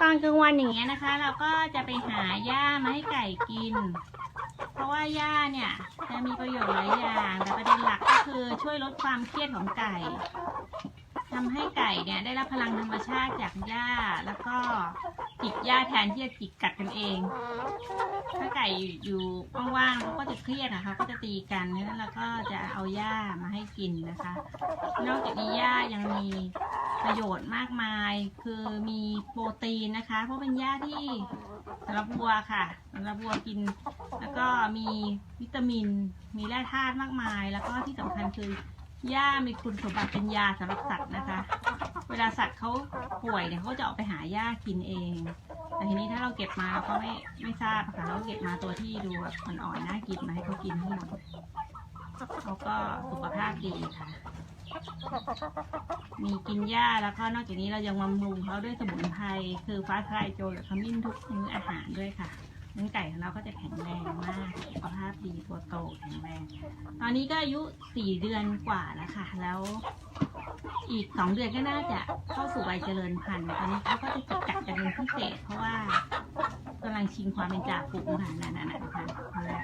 ตอนกลางวันอย่างเงี้ยนะคะ เราก็จะไปหาหญ้ามาให้ไก่กิน เพราะว่าหญ้าเนี่ยจะมีประโยชน์หลายอย่างแต่ประเด็นหลักก็คือช่วยลดความเครียดของไก่ทำให้ไก่เนี่ยได้รับพลังธรรมชาติจากหญ้าแล้วก็จิกหญ้าแทนที่จะจิกกัดกันเอง ถ้าไก่อยู่ว่างๆเขาก็จะเครียดนะคะก็จะตีกันนั้นเราก็จะเอาหญ้ามาให้กินนะคะ นอกจากนี้หญ้ายังมี ประโยชน์มากมาย คือมีโปรตีนนะคะ เพราะเป็นหญ้าที่สำหรับวัวค่ะสำหรับวัวกิน แล้วก็มีวิตามิน มีแร่ธาตุมากมาย แล้วก็ที่สำคัญคือหญ้ามีคุณสมบัติเป็นยาสำหรับสัตว์นะคะ เวลาสัตว์เขาป่วยเนี่ยเขาจะออกไปหาหญ้ากินเอง แต่ทีนี้ถ้าเราเก็บมาเราก็ไม่ไม่ทราบอะค่ะเราเก็บมาตัวที่ดูแบบอ่อนๆน่ากินมาให้เขากินทั้งหมด เขาก็สุขภาพดีค่ะ มีกินหญ้าแล้วก็นอกจากนี้เรายังบำรุงเขาด้วยสมุนไพรคือฟ้าทลายโจรหรือขมิ้นทุกมื้ออาหารด้วยค่ะเนื้อไก่ของเราก็จะแข็งแรงมากสุขภาพดีตัวโตแข็งแรง ตอนนี้ก็อายุสี่เดือนกว่าแล้วค่ะ แล้วอีกสองเดือนก็น่าจะเข้าสู่วัยเจริญพันธุ์ ตอนนี้เขาก็จะจิกกัดกันเป็นพิเศษเพราะว่ากำลังชิงความเป็นจ่าฝูงค่ะนั่นๆๆค่ะเอาละวัดกันแล้วนะ